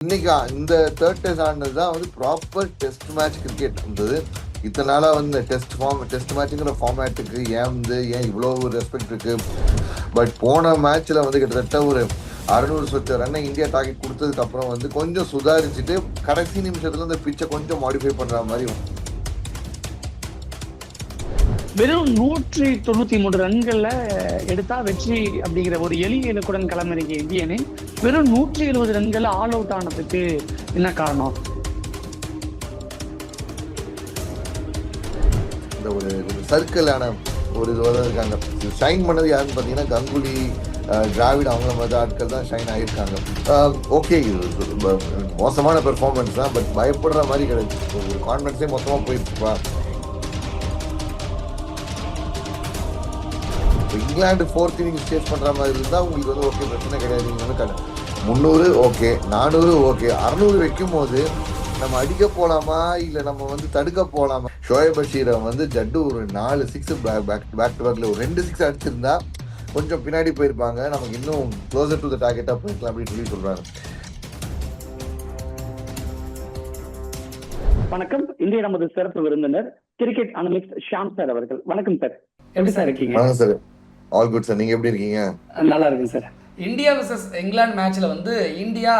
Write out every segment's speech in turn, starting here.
இன்னைக்கு இந்த third test ஆடினது தான் வந்து ப்ராப்பர் டெஸ்ட் மேட்ச் கிரிக்கெட் இருந்தது. இத்தனை நாளாக வந்து டெஸ்ட் ஃபார்ம் டெஸ்ட் மேட்ச்சுங்கிற ஃபார்மேட்டுக்கு ஏன் வந்து ஏன் இவ்வளோ ஒரு ரெஸ்பெக்ட் இருக்குது பட் போன மேட்ச்சில் வந்து கிட்டத்தட்ட ஒரு அறுநூறு சொச்ச ரன்னை இந்தியா டார்கெட் கொடுத்ததுக்கப்புறம் வந்து கொஞ்சம் சுதாரிச்சுட்டு கடைசி நிமிஷத்தில் அந்த பிச்சை கொஞ்சம் மாடிஃபை பண்ணுற மாதிரி வெறும் நூற்றி தொண்ணூத்தி மூன்று ரன்கள்ல எடுத்தா வெற்றி அப்படிங்கிற ஒரு எளிய இலக்குடன் களமிறங்கிய இந்திய வெறும் நூற்றி எழுபது ரன்கள் ஆல் அவுட் ஆனதுக்கு என்ன காரணம்? இந்த ஒரு சர்க்கிளான ஒரு இது இருக்காங்க. ஷைன் பண்ணது யாருன்னு பார்த்தீங்கன்னா கங்குலி டிராவிட் அவங்கள மாதிரி ஆட்கள் தான் ஷைன் ஆகியிருக்காங்க ஓகே இது மோசமான பெர்ஃபார்மன்ஸ் தான் பட் பயப்படுற மாதிரி கிடையாது. ஒரு கான்ஃபிடன்ஸே மொத்தமாக போயிருச்சுப்பா இப்போ இங்கிலாந்து ஃபோர்த் இன்னிங்ஸ் சேஸ் பண்ணுற மாதிரி இருந்தால் உங்களுக்கு வந்து ஓகே பிரச்சனை கிடையாது. நீங்கள் வந்து முந்நூறு ஓகே நானூறு ஓகே அறநூறு வைக்கும் போது நம்ம அடிக்க போலாமா? இல்லை நம்ம வந்து தடுக்க போலாமா? ஷோயப் பஷீரை வந்து ஜட்டு ஒரு நாலு சிக்ஸ் பேக் பேக் டு பேக்ல ஒரு ரெண்டு சிக்ஸ் அடிச்சிருந்தா கொஞ்சம் பின்னாடி போயிருப்பாங்க. நமக்கு இன்னும் க்ளோசர் டு த டார்கெட்டாக போயிருக்கலாம் அப்படின்னு சொல்லி சொல்றாங்க வணக்கம். இந்திய நமது சிறப்பு விருந்தினர் கிரிக்கெட் அனலிஸ்ட் ஷாம் சார் அவர்கள். வணக்கம் சார். எப்படி சார் இருக்கீங்க? சார். ஆல் குட் சார் நீங்கள் எப்படி இருக்கீங்க? நல்லா இருக்கு சார் இந்தியா vs இங்கிலாந்து மேட்ச்சில் வந்து இந்தியா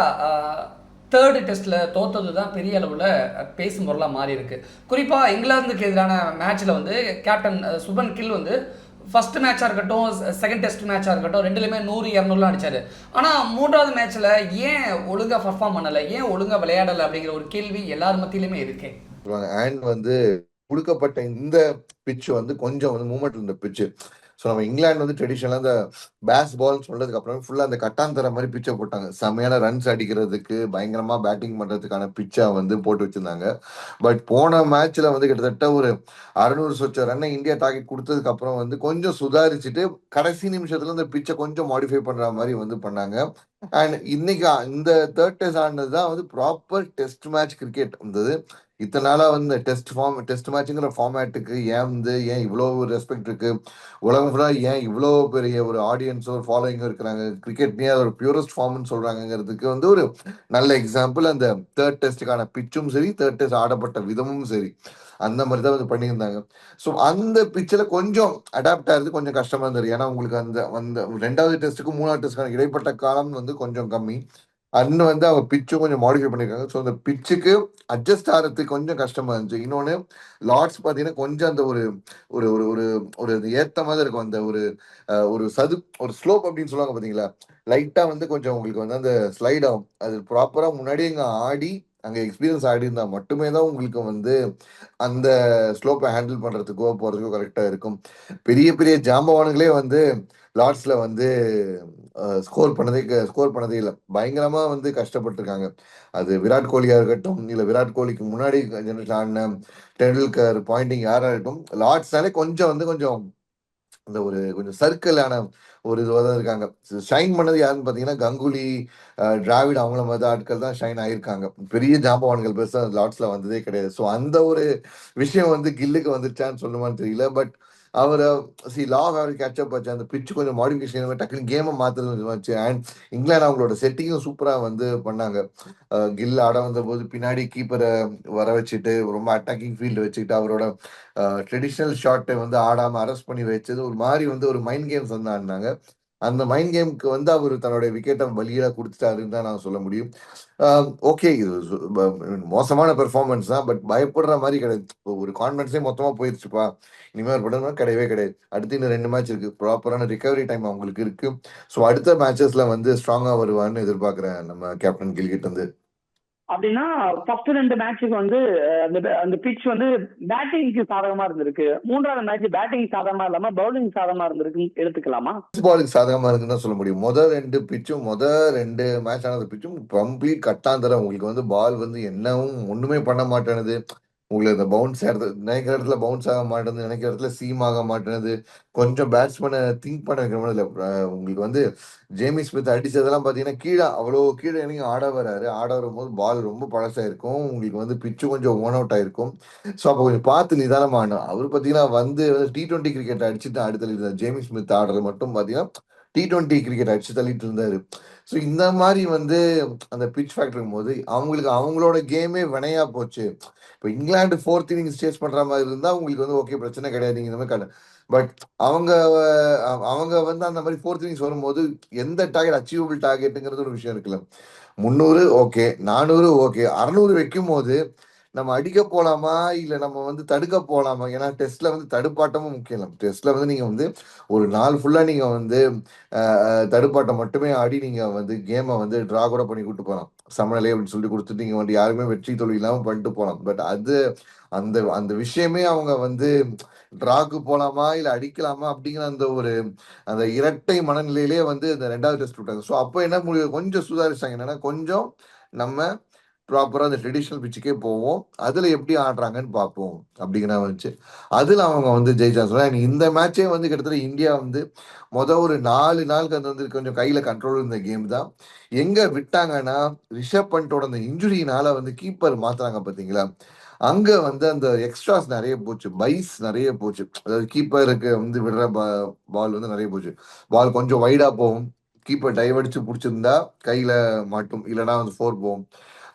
தேர்டு டெஸ்ட்டில் தோத்தது தான் பெரிய அளவில் பேசும் பொருளாக மாறி இருக்கு குறிப்பாக இங்கிலாந்துக்கு எதிரான மேட்ச்சில் வந்து கேப்டன் சுபன் கில் வந்து ஃபர்ஸ்ட் மேட்சாக இருக்கட்டும் செகண்ட் டெஸ்ட் மேட்சாக இருக்கட்டும் ரெண்டுலையுமே நூறு இரநூறுலாம் அடிச்சாரு. ஆனால் மூன்றாவது மேட்ச்சில் ஏன் ஒழுங்காக பர்ஃபார்ம் பண்ணலை? ஏன் ஒழுங்காக விளையாடலை அப்படிங்கிற ஒரு கேள்வி எல்லார் மத்தியிலுமே இருக்கு. அண்ட் வந்து கொடுக்கப்பட்ட இந்த பிட்ச் வந்து கொஞ்சம் வந்து மூமெண்ட் இருந்த பிட்ச் ஸோ நம்ம இங்கிலாந்து வந்து ட்ரெடிஷனலாக அந்த பேஸ் பால் சொன்னதுக்கு அப்புறம் ஃபுல்லாக அந்த கட்டாந்தர மாதிரி பிச்சை போட்டாங்க. செம்மையான ரன்ஸ் அடிக்கிறதுக்கு பயங்கரமா பேட்டிங் பண்றதுக்கான பிச்சை வந்து போட்டு வச்சிருந்தாங்க. பட் போன மேட்ச்ல வந்து கிட்டத்தட்ட ஒரு அறுநூறு சொச்ச ரன்னை இந்தியா டார்கெட் கொடுத்ததுக்கு அப்புறம் வந்து கொஞ்சம் சுதாரிச்சுட்டு கடைசி நிமிஷத்துல அந்த பிச்சை கொஞ்சம் மாடிஃபை பண்ற மாதிரி வந்து பண்ணாங்க. அண்ட் இன்னைக்கு இந்த தேர்ட் டெஸ்ட் ஆனது தான் வந்து ப்ராப்பர் டெஸ்ட் மேட்ச் கிரிக்கெட் இருந்தது இத்தனை நாளாக வந்து டெஸ்ட் ஃபார்ம் டெஸ்ட் மேட்சுங்கிற ஃபார்மேட்டுக்கு ஏன் வந்து ஏன் இவ்வளோ ரெஸ்பெக்ட் இருக்குது உலகம் ஃபுல்லாக ஏன் இவ்வளோ பெரிய ஒரு ஆடியன்ஸோ ஒரு ஃபாலோயிங்கோ இருக்கிறாங்க? கிரிக்கெட்னே ஒரு பியூரஸ்ட் ஃபார்ம்னு சொல்கிறாங்கிறதுக்கு வந்து ஒரு நல்ல எக்ஸாம்பிள் அந்த தேர்ட் டெஸ்ட்டுக்கான பிச்சும் சரி தேர்ட் டெஸ்ட் ஆடப்பட்ட விதமும் சரி. அந்த மாதிரி தான் வந்து பண்ணியிருந்தாங்க. ஸோ அந்த பிச்சில் கொஞ்சம் அடாப்ட் ஆகிறது கொஞ்சம் கஷ்டமாக இருந்தது. ஏன்னா உங்களுக்கு அந்த அந்த ரெண்டாவது டெஸ்ட்டுக்கும் மூணாவது டெஸ்ட்டுக்கான இடைப்பட்ட காலம் வந்து கொஞ்சம் கம்மி. அண்ணன் வந்து அவங்க பிச்சும் கொஞ்சம் மாடிஃபை பண்ணியிருக்காங்க ஸோ அந்த பிச்சுக்கு அட்ஜஸ்ட் ஆகிறதுக்கு கொஞ்சம் கஷ்டமாக இருந்துச்சு. இன்னொன்று லார்ட்ஸ் பார்த்தீங்கன்னா கொஞ்சம் அந்த ஒரு ஒரு ஒரு ஒரு ஒரு ஏற்ற மாதிரி இருக்கும். அந்த ஒரு ஒரு சது ஒரு ஸ்லோப் அப்படின்னு சொல்லுவாங்க பார்த்தீங்களா? லைட்டாக வந்து கொஞ்சம் உங்களுக்கு வந்து அந்த ஸ்லைட் ஆகும். அது ப்ராப்பராக முன்னாடியே இங்கே ஆடி அங்கே எக்ஸ்பீரியன்ஸ் ஆடி இருந்தால் மட்டுமே தான் உங்களுக்கு வந்து அந்த ஸ்லோப்பை ஹேண்டில் பண்ணுறதுக்கோ போகிறதுக்கோ கரெக்டாக இருக்கும். பெரிய பெரிய ஜாம்பவானுங்களே வந்து லார்ட்ஸ்ல வந்து ஸ்கோர் பண்ணதே ஸ்கோர் பண்ணதே இல்லை. பயங்கரமா வந்து கஷ்டப்பட்டிருக்காங்க. அது விராட் கோலியா இருக்கட்டும் இல்லை விராட் கோலிக்கு முன்னாடி ஜெனரேஷன் ஆடின டெண்டுல்கர் பாயிண்டிங் யாராக இருக்கட்டும் லார்ட்ஸ்னாலே கொஞ்சம் வந்து கொஞ்சம் அந்த ஒரு கொஞ்சம் சர்க்கிளான ஒரு இதுவாக தான் இருக்காங்க. ஷைன் பண்ணது யாருன்னு பார்த்தீங்கன்னா கங்குலி டிராவிட் அவங்கள மாதிரி ஆட்கள் தான் ஷைன் ஆயிருக்காங்க. பெரிய ஜாம்பவான்கள் பெருசாக லாட்ஸில் வந்ததே கிடையாது. ஸோ அந்த ஒரு விஷயம் வந்து கில்லுக்கு வந்துருச்சான்னு சொல்லுமான்னு தெரியல. பட் அவர் சி லா ஆஃப் கேட்சப் ஆச்சு அந்த பிச்சு கொஞ்சம் மாடிஃபிகேஷன் டக்குனு கேமை மாற்றுறது வச்சு அண்ட் இங்கிலாந்து அவங்களோட செட்டிங்கும் சூப்பராக வந்து பண்ணாங்க. கில் ஆட வந்த போது பின்னாடி கீப்பரை வர வச்சுட்டு ரொம்ப அட்டாக்கிங் ஃபீல்டு வச்சுக்கிட்டு அவரோட ட்ரெடிஷ்னல் ஷாட்டை வந்து ஆடாமல் அரெஸ்ட் பண்ணி வச்சது. ஒரு மாதிரி வந்து ஒரு மைண்ட் கேம்ஸ் வந்து ஆடினாங்க. அந்த மைண்ட் கேமுக்கு வந்து அவர் தன்னுடைய விக்கெட்டை பலியா கொடுத்துட்டாருன்னு தான் நான் சொல்ல முடியும். ஓகே இது ப- மோசமான பெர்ஃபார்மன்ஸ் தான் பட் பயப்படுற மாதிரி கிடையாது. இப்போ ஒரு கான்ஃபிடன்ஸே மொத்தமாக போயிடுச்சுப்பா இனிமேல் படம் கிடையவே கிடையாது. அடுத்து இன்னும் ரெண்டு மேட்ச் இருக்குது ப்ராப்பரான ரிகவரி டைம் அவங்களுக்கு இருக்குது ஸோ அடுத்த மேட்சஸில் வந்து ஸ்ட்ராங்காக வருவான்னு எதிர்பார்க்குறேன் நம்ம கேப்டன் கில்கிட் வந்து அப்படின்னா ஃபர்ஸ்ட் ரெண்டு மேட்சுக்கு வந்து அந்த அந்த பிட்ச் வந்து பேட்டிங்க்கு சாதகமா இருந்திருக்கு. மூன்றாவது மேட்ச் பேட்டிங் சாதகமா இல்லாம பவுலிங் சாதகமா இருந்திருக்கு எடுத்துக்கலாமா? பவுலிங் சாதகமா இருக்குன்னு தான் சொல்ல முடியும். முதல் ரெண்டு பிச்சும் முதல் ரெண்டு மேட்ச் ஆனது பிச்சும் கம்ப்ளீட் கட்டாந்தரம். உங்களுக்கு வந்து பால் வந்து என்னவும் ஒண்ணுமே பண்ண மாட்டேனுது. உங்களுக்கு இந்த பவுன்ஸ் நினைக்கிற இடத்துல பவுன்ஸ் ஆக மாட்டேங்குது நினைக்கிற இடத்துல சீம் ஆக மாட்டேங்குது. கொஞ்சம் பேட்ஸ்மேனை திங்க் பண்ண வைக்கிற மாதிரி இல்லை. உங்களுக்கு வந்து ஜேமி ஸ்மித் அடிச்சதெல்லாம் பார்த்தீங்கன்னா கீழே அவ்வளோ கீழே இறங்கி ஆட வராரு. ஆட வரும்போது பால் ரொம்ப பழசாக இருக்கும். உங்களுக்கு வந்து பிச்சு கொஞ்சம் ஓன் அவுட் ஆயிருக்கும். ஸோ அப்போ கொஞ்சம் பார்த்து நிதானமா ஆடணும். அவர் பார்த்தீங்கன்னா வந்து டி டுவெண்ட்டி கிரிக்கெட் அடிச்சுட்டு அடுத்த ஜேமி ஸ்மித் ஆடுறது மட்டும் பார்த்தீங்கன்னா டி டுவெண்ட்டி கிரிக்கெட் அடிச்சு தள்ளிட்டு இருந்தாரு. ஸோ இந்த மாதிரி வந்து அந்த பிச் ஃபேக்டர் போது அவங்களுக்கு அவங்களோட கேமே வினையா போச்சு. இப்போ இங்கிலாந்து ஃபோர்த் இன்னிங்ஸ் சேஸ் பண்ற மாதிரி இருந்தா உங்களுக்கு வந்து ஓகே பிரச்சனை கிடையாது நீங்க இந்த மாதிரி பட் அவங்க அவங்க வந்து அந்த மாதிரி ஃபோர்த் இன்னிங்ஸ் வரும்போது எந்த டார்கெட் அச்சீவபிள் டார்கெட்டுங்கிறது ஒரு விஷயம் இருக்குல்ல. முந்நூறு ஓகே நானூறு ஓகே அறநூறு வைக்கும் போது நம்ம அடிக்க போலாமா? இல்ல நம்ம வந்து தடுக்க போலாமா? ஏன்னா டெஸ்ட்ல வந்து தடுப்பாட்டமும் முக்கியம். டெஸ்ட்ல வந்து நீங்க வந்து ஒரு நாள் ஃபுல்லா நீங்க வந்து தடுப்பாட்டம் மட்டுமே ஆடி நீங்க வந்து கேமை வந்து டிரா கூட பண்ணி கூட்டு போகலாம். சமநிலை அப்படின்னு சொல்லி கொடுத்துட்டு நீங்க வந்து யாருமே வெற்றி தோல்வி இல்லாம பண்ணிட்டு போகலாம். பட் அது அந்த அந்த விஷயமே அவங்க வந்து டிராக்கு போலாமா? இல்லை அடிக்கலாமா? அப்படிங்கிற அந்த ஒரு அந்த இரட்டை மனநிலையிலேயே வந்து இந்த ரெண்டாவது டெஸ்ட் விட்டாங்க. ஸோ அப்போ என்ன முடிவு? கொஞ்சம் சுதாரிச்சாங்க. என்னன்னா கொஞ்சம் நம்ம ப்ராப்பராக அந்த ட்ரெடிஷ்னல் பிச்சுக்கே போவோம். அதில் எப்படி ஆடுறாங்கன்னு பார்ப்போம். அப்படிங்கிற வந்துச்சு அதில் அவங்க வந்து ஜெயிச்சாங்க இந்த மேட்சே வந்து கிட்டத்தட்ட இந்தியா வந்து மொதல் ஒரு நாலு நாளுக்கு அது வந்து கொஞ்சம் கையில் கண்ட்ரோல் இருந்த கேம் தான். எங்கே விட்டாங்கன்னா ரிஷப் பண்டோட அந்த இன்ஜுரியினால் வந்து கீப்பர் மாத்துறாங்க பார்த்தீங்களா? அங்கே வந்து அந்த எக்ஸ்ட்ராஸ் நிறைய போச்சு. பைஸ் நிறைய போச்சு. அதாவது கீப்பருக்கு வந்து விடுற பால் வந்து நிறைய போச்சு. பால் கொஞ்சம் வைடாக போகும். கீப்பர் டைவ் அடிச்சு பிடிச்சிருந்தா கையில மாட்டும். இல்லைன்னா வந்து ஃபோர் போகும்.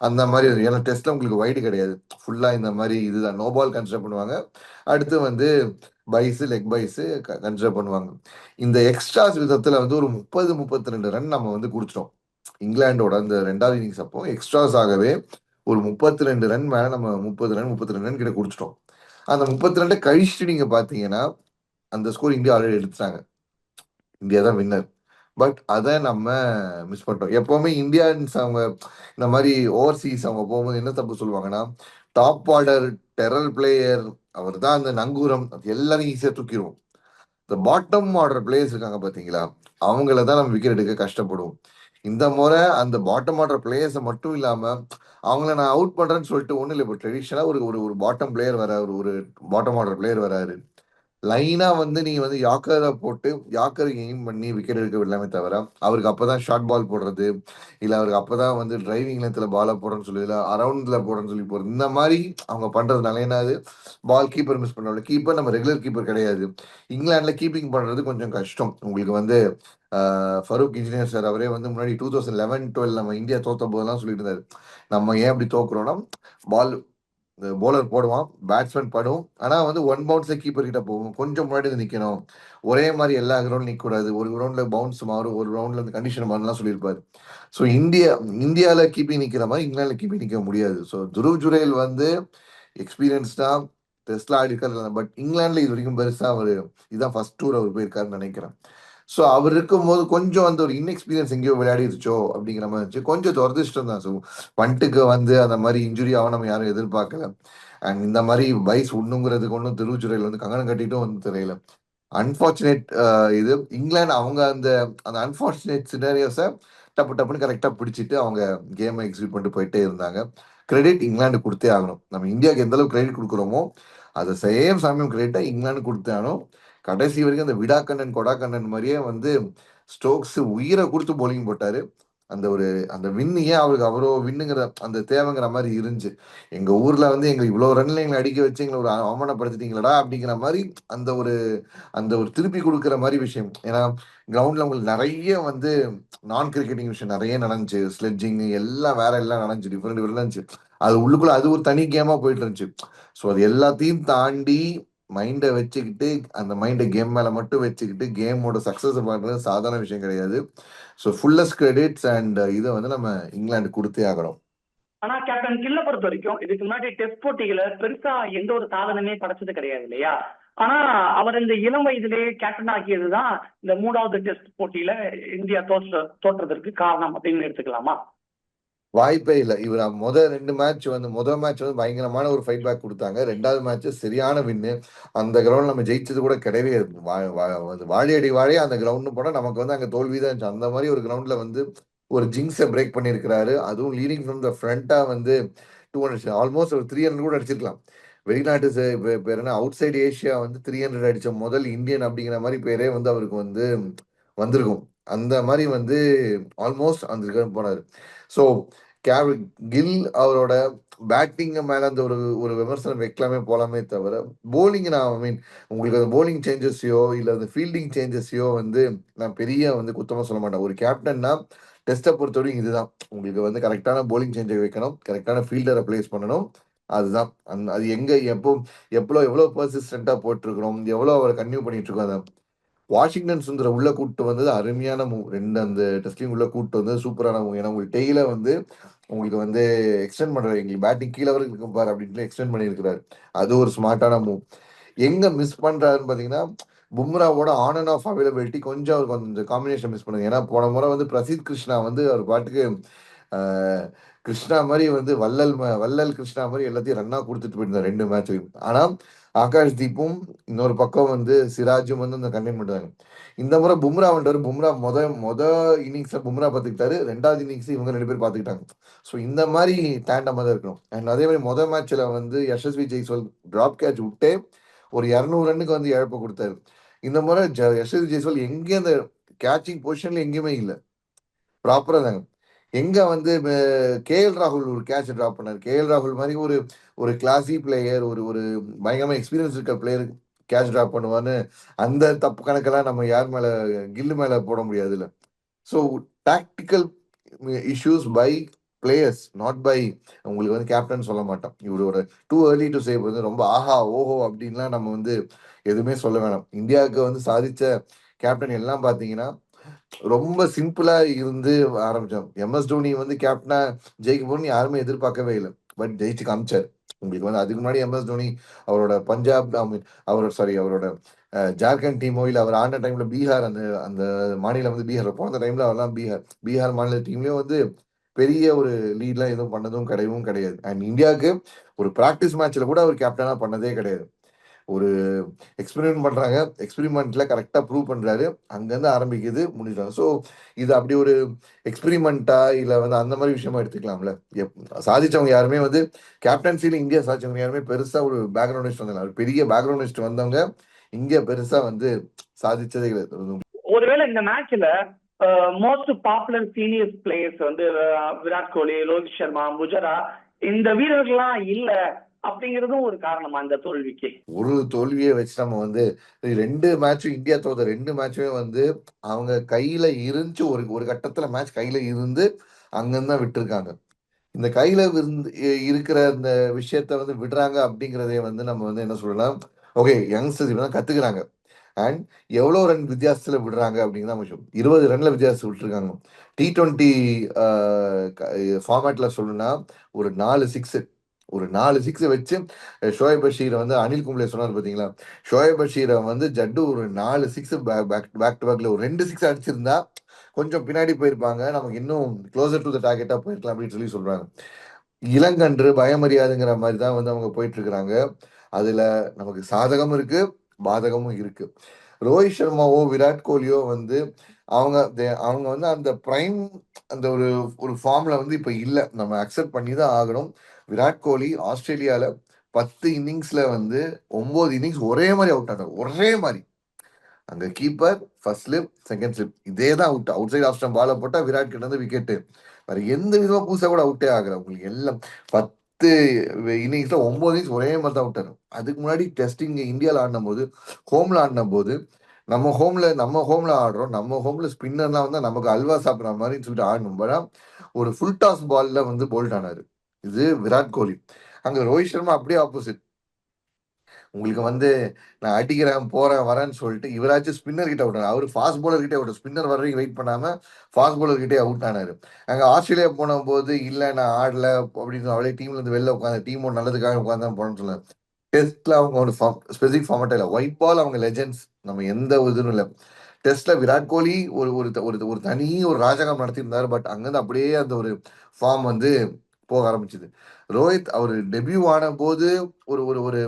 அந்த மாதிரி இருக்கு. ஏன்னா டெஸ்ட்ல உங்களுக்கு வைடு கிடையாது. ஃபுல்லா இந்த மாதிரி இதுதான். நோபால் கன்சிடர் பண்ணுவாங்க. அடுத்து வந்து பைஸு லெக் பைஸு கன்சிடர் பண்ணுவாங்க. இந்த எக்ஸ்ட்ராஸ் விதத்துல வந்து ஒரு முப்பது முப்பத்தி ரெண்டு ரன் நம்ம வந்து குடிச்சிட்டோம் இங்கிலாண்டோட அந்த ரெண்டாவது இன்னிங்ஸ் அப்போ எக்ஸ்ட்ராஸ் ஆகவே ஒரு முப்பத்தி ரெண்டு ரன் மேல நம்ம முப்பது ரன் முப்பத்தி ரெண்டு ரன் கிட்ட குடிச்சிட்டோம் அந்த முப்பத்தி ரெண்டை கழிச்சுட்டு நீங்க பாத்தீங்கன்னா அந்த ஸ்கோர் இந்தியா ஆல்ரெடி எடுத்துட்டாங்க. இந்தியா தான் வின்னர் பட் அதை நம்ம மிஸ் பண்ணிட்டோம். எப்பவுமே இந்தியன்ஸ் அவங்க இந்த மாதிரி ஓவர்சீஸ் அவங்க போகும்போது என்ன தப்பு சொல்லுவாங்கன்னா டாப் ஆர்டர் டெரர் பிளேயர் அவர் தான் அந்த நங்கூரம் அது எல்லாரையும் ஈஸியாக தூக்கிடுவோம். இந்த பாட்டம் ஆர்டர் பிளேயர்ஸ் இருக்காங்க பார்த்தீங்களா அவங்கள தான் நம்ம விக்கெட் எடுக்க கஷ்டப்படுவோம். இந்த முறை அந்த பாட்டம் ஆர்டர் பிளேயர்ஸை மட்டும் இல்லாமல் அவங்கள நான் அவுட் பண்ணுறேன்னு சொல்லிட்டு ஒன்றும் இல்லை இப்போ ட்ரெடிஷ்னலாக ஒரு ஒரு ஒரு பாட்டம் பிளேயர் வர ஒரு ஒரு பாட்டம் ஆர்டர் பிளேயர் வராரு. லைனா வந்து நீங்க வந்து யாக்கரை போட்டு யாக்கரை எய்ம் பண்ணி விக்கெட் எடுக்க விடலாமே தவிர அவருக்கு அப்பதான் ஷார்ட் பால் போடுறது இல்ல அவருக்கு அப்பதான் வந்து டிரைவிங் நேரத்துல பாலை போடுறேன்னு சொல்லி இல்ல அரௌண்ட்ல போடுறேன்னு சொல்லி போறது இந்த மாதிரி அவங்க பண்றதுனால என்னது? பால் கீப்பர் மிஸ் பண்ணல கீப்பர் நம்ம ரெகுலர் கீப்பர் கிடையாது. இங்கிலாந்துல கீப்பிங் பண்றது கொஞ்சம் கஷ்டம். உங்களுக்கு வந்து ஃபரூக் இன்ஜினியர் சார் அவரே வந்து முன்னாடி டூ தௌசண்ட் லெவன் டுவெல் நம்ம இந்தியா தோத்த போதெல்லாம் சொல்லிட்டு இருந்தாரு. நம்ம ஏன் அப்படி தோக்குறோம்னா பால் இந்த போலர் போடுவான் பேட்ஸ்மேன் படும். ஆனா வந்து ஒன் பவுன்ஸே கீப்பர் கிட்ட போகும். கொஞ்சம் முன்னாடி வந்து நிக்கணும். ஒரே மாதிரி எல்லா கிரவுண்ட் நிக்க கூடாது ஒரு கிரவுண்ட்ல பவுன்ஸ் மாறும் ஒரு கிரவுண்ட்ல வந்து கண்டிஷன் மாறலாம் சொல்லியிருப்பாரு. ஸோ இந்தியா இந்தியால கீப்பிங் நிக்கிற மாதிரி இங்கிலாந்துல கீப்பிங் நிக்க முடியாது. ஸோ துருவ் ஜுரேல் வந்து எக்ஸ்பீரியன்ஸ் தான் டெஸ்ட்லாம் ஆடி இருக்காரு பட் இங்கிலாந்துல இது வரைக்கும் பெருசா அவர் இதுதான் ஃபர்ஸ்ட் டூர் அவர் போயிருக்காருன்னு நினைக்கிறேன். ஸோ அவர் இருக்கும்போது கொஞ்சம் அந்த ஒரு இன்எக்ஸ்பீரியன்ஸ் எங்கேயோ விளையாடிருச்சோ அப்படிங்கிற மாதிரி இருந்துச்சு. கொஞ்சம் துரதிருஷ்டம் தான். ஸோ பண்ட்டுக்கு வந்து அந்த மாதிரி இன்ஜுரி ஆக நம்ம யாரும் எதிர்பார்க்கல. அண்ட் இந்த மாதிரி வயசு ஒண்ணுங்கிறதுக்கு ஒன்றும் திருவுச்சுறையில் வந்து கங்கணம் கட்டிட்டும் வந்து தெரியல. அன்பார்ச்சுனேட் இது இங்கிலாந்து அவங்க அந்த அந்த அன்பார்ச்சுனேட் சினாரியோஸை டப்பு டப்புன்னு கரெக்டாக பிடிச்சிட்டு அவங்க கேமை எக்ஸிக்யூட் பண்ணிட்டு போயிட்டே இருந்தாங்க. கிரெடிட் இங்கிலாந்து கொடுத்தே ஆகணும். நம்ம இந்தியாவுக்கு எந்த அளவுக்கு கிரெடிட் கொடுக்குறோமோ அதை சேம் சமயம் கிரெடிட்டாக இங்கிலாந்து கொடுத்தே ஆகணும் கடைசி வரைக்கும் அந்த விடாக்கண்ணன் கொடாக்கண்ணன் மாதிரியே வந்து ஸ்டோக்ஸ் உயிரை கொடுத்து போலிங் போட்டாரு. அந்த ஒரு அந்த வின் ஏன் அவருக்கு அவ்வளோ வின்னுங்கிற அந்த தேவைங்கிற மாதிரி இருந்துச்சு. எங்க ஊர்ல வந்து எங்க இவ்வளவு ரன்ல எங்களை அடிக்க வச்சு எங்களை ஒரு அவமானப்படுத்திட்டீங்களடா அப்படிங்கிற மாதிரி அந்த ஒரு அந்த ஒரு திருப்பி கொடுக்குற மாதிரி விஷயம். ஏன்னா கிரவுண்ட்ல உங்களுக்கு நிறைய வந்து நான் கிரிக்கெட்டிங் விஷயம் நிறைய நடந்துச்சு. ஸ்லெட்ஜிங் எல்லாம் வேற எல்லாம் நடந்துச்சு. டிஃப்ரெண்ட் டிஃப்ரெண்ட் இருந்துச்சு. அது உள்ளுக்குள்ள அது ஒரு தனி கேமா போயிட்டு இருந்துச்சு. ஸோ அது எல்லாத்தையும் தாண்டி மைண்டை வச்சுக்கிட்டு அந்த மைண்டை கேம் மேல மட்டும் வச்சுக்கிட்டு கேமோட சக்ஸஸ் பண்ணுறது சாதாரண விஷயம் கிடையாது. ஸோ ஃபுல்லஸ்ட் கிரெடிட்ஸ் அண்ட் இதை வந்து நம்ம இங்கிலாந்து கொடுத்தே ஆகணும். ஆனா கேப்டன் கில்ல பொறுத்த வரைக்கும் இதுக்கு முன்னாடி டெஸ்ட் போட்டிகளை பெருசா எந்த ஒரு சாதனமே படைச்சது கிடையாது இல்லையா? ஆனா அவர் இந்த இளம் வயதிலேயே கேப்டன் ஆக்கியதுதான் இந்த மூணாவது டெஸ்ட் போட்டியில இந்தியா தோற்ற தோற்றதற்கு காரணம் அப்படின்னு எடுத்துக்கலாமா? வாய்ப்பே இல்லை. இவர் முத ரெண்டு மேட்ச் வந்து முதல் மேட்ச் வந்து பயங்கரமான ஒரு ஃபைட் பேக் கொடுத்தாங்க. ரெண்டாவது மேட்ச் சரியான வின்னு அந்த கிரவுண்ட் நம்ம ஜெயிச்சது கூட கிடையவே வா- வா- வாழையடி வாழையே அந்த கிரவுண்ட் போனால் நமக்கு வந்து அங்கே தோல்வி தான் இருந்துச்சு. அந்த மாதிரி ஒரு கிரவுண்டில் வந்து ஒரு ஜிங்ஸை பிரேக் பண்ணியிருக்கிறாரு அதுவும் லீடிங் ஃப்ரம் த ஃப்ரண்ட்டாக வந்து டூ ஹண்ட்ரட் ஆல்மோஸ்ட் ஒரு த்ரீ ஹண்ட்ரட் கூட அடிச்சிருக்கலாம். வெளிநாட்டு சே- பேர் என்ன? அவுட் சைடு ஏஷியா வந்து த்ரீ ஹண்ட்ரட் அடித்த முதல் இந்தியன் அப்படிங்கிற மாதிரி பேரே வந்து அவருக்கு வந்து வந்திருக்கும். அந்த மாதிரி வந்து ஆல்மோஸ்ட் அந்த போனார். ஸோ கேவ் கில் அவரோட பேட்டிங்க மேலே அந்த ஒரு ஒரு விமர்சனம் வைக்கலாமே போகலாமே தவிர போலிங் நான் ஐ மீன் உங்களுக்கு அந்த போலிங் சேஞ்சஸையோ இல்லை அந்த ஃபீல்டிங் சேஞ்சஸையோ வந்து நான் பெரிய வந்து குத்தமாக சொல்ல மாட்டேன். ஒரு கேப்டன்னா டெஸ்ட்டை பொறுத்தவரைக்கும் இதுதான். உங்களுக்கு வந்து கரெக்டான போலிங் சேஞ்சை வைக்கணும் கரெக்டான ஃபீல்டரை பிளேஸ் பண்ணணும் அதுதான். அந் அது எங்கே எப்போ எவ்வளோ எவ்வளோ பர்சிஸ்டண்ட்டாக போட்டிருக்கணும் எவ்வளோ அவர் கன்டினியூ பண்ணிட்டு இருக்கோம் அதை வாஷிங்டன் சுந்தர உள்ள கூட்டு வந்தது அருமையான மூவ் ரெண்டு அந்த டெஸ்டிங் உள்ள கூட்டு வந்து சூப்பரான மூவ் ஏன்னா உங்களுக்கு டெய்ல வந்து உங்களுக்கு வந்து எக்ஸ்டெண்ட் பண்றாரு எங்களுக்கு பேட்டிங் கீழே வரைக்கும் இருக்கும் பாரு அப்படின்னு எக்ஸ்டெண்ட் பண்ணியிருக்கிறாரு. அது ஒரு ஸ்மார்ட்டான மூவ் எங்க மிஸ் பண்றாருன்னு பாத்தீங்கன்னா பும்ராவோட ஆன் அண்ட் ஆஃப் அவைலபிலிட்டி கொஞ்சம் அவர் கொஞ்சம் காம்பினேஷன் மிஸ் பண்ணுங்க ஏன்னா போன முறை வந்து பிரசீத் கிருஷ்ணா வந்து அவர் பாட்டுக்கு கிருஷ்ணா மாதிரி வந்து வள்ளல் ம- வள்ளல் கிருஷ்ணா மாதிரி எல்லாத்தையும் ரன்னா கொடுத்துட்டு போயிருந்தார் ரெண்டு மேட்ச்லையும் ஆனா ஆகாஷ் தீப்பும் இன்னொரு பக்கம் வந்து சிராஜும் வந்து அந்த கண்டெயின் பண்ணுறாங்க இந்த முறை பும்ரா வந்துட்டாரு. பும்ரா முத முத இன்னிங்ஸில் பும்ரா பார்த்துக்கிட்டாரு. ரெண்டாவது இன்னிங்ஸ் இவங்க ரெண்டு பேர் பார்த்துக்கிட்டாங்க. ஸோ இந்த மாதிரி டேண்டமாக தான் இருக்கணும். அண்ட் அதே மாதிரி முத மேட்ச்சில் வந்து யஷஸ்வி ஜெய்ஸ்வால் ட்ராப் கேட்ச் விட்டே ஒரு இரநூறு ரன்னுக்கு வந்து இழப்பு கொடுத்தாரு. இந்த முறை ஜ- யசஸ்வி ஜெய்ஸ்வால் எங்கேயும் அந்த கேட்சிங் பொசிஷன்ல எங்கேயுமே இல்லை. ப்ராப்பராக தாங்க. எங்க வந்து கே எல் ராகுல் ஒரு கேட்ச் ட்ராப் பண்ணார். கே எல் ராகுல் மாதிரி ஒரு ஒரு கிளாசி பிளேயர் ஒரு ஒரு பயங்கரமா எக்ஸ்பீரியன்ஸ் இருக்க பிளேயர் கேட்ச் ட்ராப் பண்ணுவான்னு அந்த தப்பு கணக்கெல்லாம் நம்ம யார் மேல கில்லு மேல போட முடியாதுல்ல. So tactical issues by players not by உங்களுக்கு வந்து கேப்டன் சொல்ல மாட்டோம். இவரோட டூ ஏர்லி டு சேவ் வந்து ரொம்ப ஆஹா ஓஹோ அப்படின்லாம் நம்ம வந்து எதுவுமே சொல்ல வேணாம். இந்தியாவுக்கு வந்து சாதிச்ச கேப்டன் எல்லாம் பார்த்தீங்கன்னா ரொம்ப சிம்பிளா இருந்து ஆரம்பிச்சோம். எம்எஸ் தோனி வந்து கேப்டனா ஜெயிக்க போகணும்னு யாருமே எதிர்பார்க்கவே இல்லை. பட் ஜெயிச்சு காமிச்சார். உங்களுக்கு வந்து அதுக்கு முன்னாடி எம்எஸ் தோனி அவரோட பஞ்சாப் ஐ மீன் அவரோட சாரி அவரோட ஜார்க்கண்ட் டீமோ இல்லை அவர் ஆண்ட டைம்ல பீகார் அந்த அந்த மாநிலம் வந்து பீகார் போன டைம்ல அவர்லாம் பீகார் பீகார் மாநில டீம்லயும் வந்து பெரிய ஒரு லீட்லாம் எதுவும் பண்ணதும் கிடையவும் கிடையாது. அண்ட் இந்தியாவுக்கு ஒரு ப்ராக்டிஸ் மேட்ச்ல கூட அவர் கேப்டனா பண்ணதே கிடையாது. ஒரு எக்ஸ்பெரிமெண்ட் பண்றாங்க. எக்ஸ்பெரிமெண்ட்ல கரெக்டா ப்ரூவ் பண்றாரு. அங்கிருந்து ஆரம்பிக்குது முடிஞ்சாங்க ஸோ இது அப்படி ஒரு எக்ஸ்பெரிமெண்டா இல்ல வந்து அந்த மாதிரி விஷயமா எடுத்துக்கலாம்ல? சாதிச்சவங்க யாருமே வந்து கேப்டன்சியில இந்தியா சாதிச்சவங்க யாருமே பெருசா ஒரு பேக்ரவுண்ட் வந்தாங்க ஒரு பெரிய பேக்ரவுண்ட் வந்தவங்க இங்க பெருசா வந்து சாதிச்சதே கிடையாது. ஒருவேளை இந்த மேட்ச்ல மோஸ்ட் பாப்புலர் சீனியர் பிளேயர்ஸ் வந்து விராட் கோலி ரோஹித் சர்மா புஜரா இந்த வீரர்கள்லாம் இல்ல. அப்படிங்கிறதும் ஒரு காரணமா அந்த தோல்விக்கு. ஒரு தோல்வியை வச்சு நம்ம வந்து ரெண்டு மேட்சும் இந்தியா தோத்த ரெண்டு மேட்சுமே வந்து அவங்க கையில இருந்துச்சு ஒரு ஒரு கட்டத்துல மேட்ச் கையில இருந்து அங்கிருந்து தான் விட்டுருக்காங்க. இந்த கையில இருந்து இருக்கிற இந்த விஷயத்த வந்து விடுறாங்க அப்படிங்கிறதே வந்து நம்ம வந்து என்ன சொல்லலாம் ஓகே யங்ஸ்டர்ஸ் இப்பதான் கத்துக்கிறாங்க. அண்ட் எவ்வளவு ரன் வித்தியாசத்துல விடுறாங்க அப்படிங்கிறத விஷயம் இருபது ரன்ல வித்தியாசம் விட்டுருக்காங்க. டி ட்வெண்ட்டி ஃபார்மேட்ல சொல்லணும்னா ஒரு நாலு சிக்ஸு ஒரு நாலு சிக்ஸ் வச்சு அஹ், ஷோயப் பஷீரை வந்து அனில் கும்ளே சொன்னார் பார்த்தீங்களா ஷோயப் பஷீரை வந்து ஜட்டு ஒரு நாலு சிக்ஸ் பேக் பேக் டு பேக்ல ஒரு ரெண்டு சிக்ஸ் அடிச்சிருந்தா கொஞ்சம் பின்னாடி போயிருப்பாங்க. நமக்கு இன்னும் க்ளோசர் டு த டார்கெட்டாக போயிருக்கலாம் அப்படின்னு சொல்லி சொல்றாங்க. இளங்கன்று பயமறியாதுங்கிற மாதிரி தான் வந்து அவங்க போயிட்டு இருக்கிறாங்க அதுல நமக்கு சாதகமும் இருக்கு பாதகமும் இருக்கு. ரோஹித் சர்மாவோ விராட் கோலியோ வந்து அவங்க அவங்க வந்து அந்த பிரைம் அந்த ஒரு ஒரு ஃபார்ம்ல வந்து இப்போ இல்லை. நம்ம அக்செப்ட் பண்ணி தான் ஆகணும். விராட் கோலி ஆஸ்திரேலியால பத்து இன்னிங்ஸ்ல வந்து ஒன்பது இன்னிங்ஸ் ஒரே மாதிரி அவுட் ஆனார் ஒரே மாதிரி. அங்க keeper first slip second slip இதே தான் out outside off stump பால போட்டா விராட் கிட்ட வந்து விக்கெட் வேற எந்த விதமா புதுசா கூட அவுட்டே ஆகுற உங்களுக்கு எல்லாம் பத்து இன்னிங்ஸ்ல ஒன்பது இன்னிங்ஸ் ஒரே மாதிரி தான் அவுட் அதுக்கு முன்னாடி டெஸ்டிங் இந்தியாவில் ஆடின போது ஹோம்ல ஆடின போது நம்ம ஹோம்ல நம்ம ஹோம்ல ஆடுறோம். நம்ம ஹோம்ல ஸ்பின்னர்லாம் வந்து நமக்கு அல்வா சாப்பிட்ற மாதிரின்னு சொல்லிட்டு ஆடணும். பட் ஒரு ஃபுல் டாஸ் பால்ல வந்து போல்ட் ஆனாரு. இது விராட் கோலி. அங்க ரோஹித் சர்மா அப்படியே ஆப்போசிட் உங்களுக்கு வந்து நான் அடிக்கிறேன் போறேன் வரேன்னு சொல்லிட்டு இவராச்சும் ஸ்பின்னர் கிட்ட அவுட் அவர் ஃபாஸ்ட் bowler கிட்டே அவுட் ஸ்பின்னர் வர வரைக்கும் வெயிட் பண்ணாம ஃபாஸ்ட் பாலர் கிட்டே அவுட் ஆனாரு. அங்க ஆஸ்திரேலியா போன போது இல்ல நான் ஆடல அப்படின்னு அவளே டீம்ல இருந்து வெளில உட்காந்து டீமோட நல்லதுக்காக உட்காந்து போனேன்னு சொன்னாங்க டெஸ்ட்ல அவங்க ஒரு ஸ்பெசிபிக் ஃபார்மேட் இல்லை. ஒயிட் பால் அவங்க லெஜெண்ட்ஸ் நம்ம எந்த இதுவும் இல்லை. டெஸ்ட்ல விராட் கோலி ஒரு ஒரு ஒரு ஒரு தனி ஒரு ராஜகம் நடத்தியிருந்தாரு. பட் அங்கேருந்து அப்படியே அந்த ஒரு ஃபார்ம் வந்து போக ஆரம்பிச்சது. ரோஹித் அவர் டெபியூ ஆன போது ஒரு ஒரு ஒரு